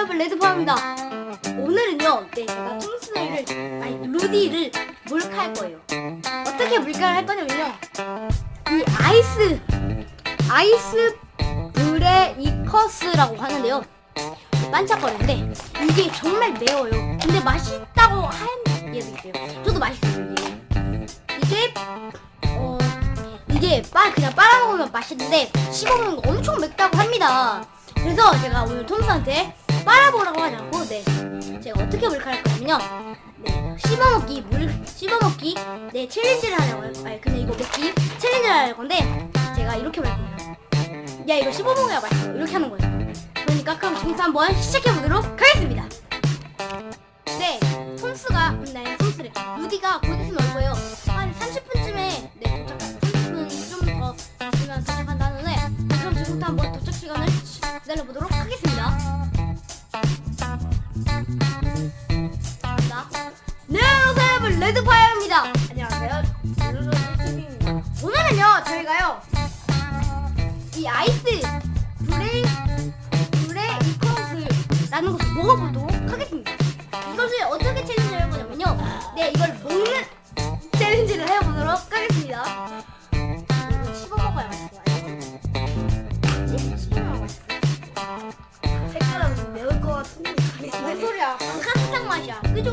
여러분 레드파입니다. 오늘은요, 네 제가 톰스를 아니 루디를 몰카할 거예요. 어떻게 몰카를 할 거냐면요, 이 아이스 아이스 브레이커스라고 하는데요. 반짝거리는데 이게 정말 매워요. 근데 맛있다고 하는 얘기예요. 저도 맛있어요. 이게 이게 어 이게 빨 그냥 빨아먹으면 맛있는데 씹어먹는 거 엄청 맵다고 합니다. 그래서 제가 오늘 톰스한테 빨아보라고 하지 않고 네 제가 어떻게 몰카할 거냐면요. 네 씹어먹기 물 씹어먹기 네 챌린지를 하려고 요 아니 근데 이거 먹기 챌린지를 할 건데 제가 이렇게 말 거예요. 야 이거 씹어먹어야 맛있어 이렇게 하는 거예요. 그러니까 그럼 지금부터 한번 시작해 보도록 하겠습니다. 네, 톰스가 네 톰스래 루디가 곧 있으면 올 거예요. 한 30분쯤에 네 도착. 30분 좀 더 있으면 도착한다는데 네, 그럼 지금부터 한번 도착 시간을 기다려 보도록 하겠습니다. 레드파이어입니다. 안녕하세요. 루루 TV입니다. 오늘은요 저희가요 이 아이스 브레이 브레 이커스라는 것을 먹어보도록 하겠습니다. 이것을 어떻게 챌린지를 해보냐면요, 네 이걸 먹는 챌린지를 해보도록 하겠습니다. 이거 씹어 먹어야 맛있어. 알지? 씹어 먹어야 맛있어. 색깔은 매울 것 같은데. 뭔 소리야? 한카스탕 맛이야. 그죠?